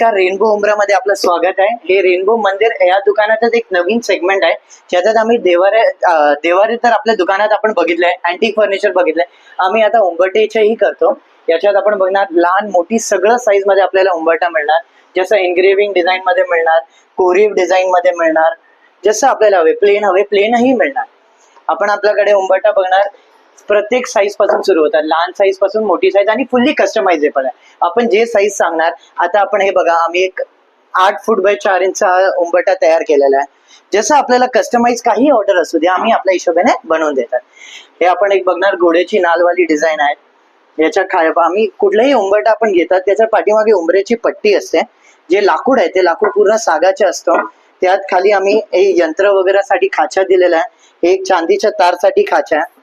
नमस्कार रेनबो उमरामध्ये आपलं स्वागत आहे. हे रेनबो मंदिर या दुकानातच एक नवीन सेगमेंट आहे. ज्याच्यात आम्ही देवारे देवारे तर आपल्या दुकानात आपण बघितलंय अँटिक फर्निचर बघितलंय. आम्ही आता उंबरटेच्याही करतो. याच्यात आपण बघणार लहान मोठी सगळं साईजमध्ये आपल्याला उंबरटा मिळणार. जसं एनग्रेव्हिंग डिझाईन मध्ये मिळणार कोरीव डिझाईन मध्ये मिळणार. जसं आपल्याला हवे प्लेन हवे प्लेनही मिळणार. आपण आपल्याकडे उंबरटा बघणार. प्रत्येक साईजपासून सुरू होतात. लहान साईजपासून मोठी साईज आणि फुल्ली कस्टमाइजेबल आहे. आपण जे साईज सांगणार आता आपण हे बघा आम्ही एक आठ फूट बाय चार इंच हा तयार केलेला आहे. जसं आपल्याला कस्टमाइज काही ऑर्डर असू दे आम्ही आपल्या हिशोबाने बनवून देतात. हे आपण एक बघणार घोड्याची नालवाली डिझाईन आहे. याच्या खा आम्ही कुठलाही उंबरटा आपण घेतात त्याच्या पाठीमागे उंबऱ्याची पट्टी असते. जे लाकूड आहे ते लाकूड पूर्ण सागाचे असतो. त्यात खाली आम्ही हे यंत्र वगैरे साठी खाचा दिलेला आहे. हे एक चांदीच्या तारसाठी खाचा आहे.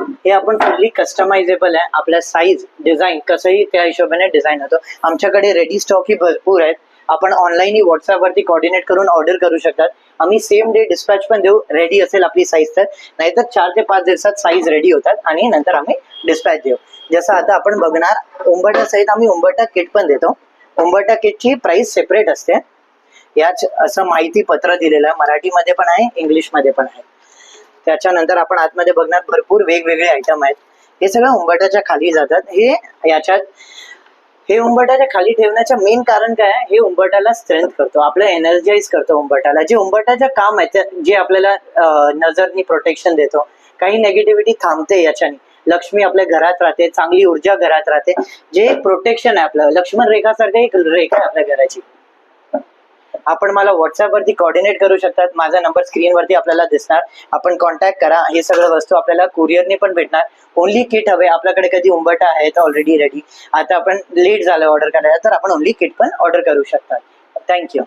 हे आपण फुल्ली कस्टमाइजेबल आहे. आपल्या साईज डिझाईन कसंही त्या हिशोबाने डिझाईन होतो. आमच्याकडे रेडी स्टॉक ही भरपूर आहेत. आपण ऑनलाईन व्हॉट्सअपवरती कॉर्डिनेट करून ऑर्डर करू शकतात. आम्ही सेम डे डिस्पॅच पण देऊ. रेडी असेल आपली साईज तर. नाहीतर चार ते पाच दिवसात साईज रेडी होतात आणि नंतर आम्ही डिस्पॅच देऊ. जसं आता आपण बघणार उंबरटा सहित आम्ही उंबरटा किट पण देतो. उंबरटा किटची प्राइस सेपरेट असते. याच असं माहिती पत्र दिलेलं आहे. मराठीमध्ये पण आहे इंग्लिशमध्ये पण आहे. त्याच्यानंतर आपण आतमध्ये बघणार भरपूर वेगवेगळे आयटम आहेत. हे सगळं उंबटाच्या खाली जातात. हे याच्यात हे उंबटाच्या खाली ठेवण्याचं मेन कारण काय आहे? हे उंबटाला स्ट्रेंथ करतो. आपलं एनर्जाईज करतो उंबटाला जे उंबटाचं काम आहे जे आपल्याला नजरनी प्रोटेक्शन देतो. काही नेगेटिव्हिटी थांबते याच्याने. लक्ष्मी आपल्या घरात राहते चांगली ऊर्जा घरात राहते. जे प्रोटेक्शन आहे आपलं लक्ष्मण रेखासारखं एक रेखा आहे आपल्या घराची. आपण मला व्हॉट्सअपवरती कॉर्डिनेट करू शकतात. माझा नंबर स्क्रीनवरती आपल्याला दिसणार. आपण कॉन्टॅक्ट करा. हे सगळं वस्तू आपल्याला कुरिअरने पण भेटणार. ओनली किट हवे. आपल्याकडे कधी उंबरटा आहेत ऑलरेडी रेडी आता आपण लेट झालं ऑर्डर करायला तर आपण ओनली किट पण ऑर्डर करू शकतात. थँक्यू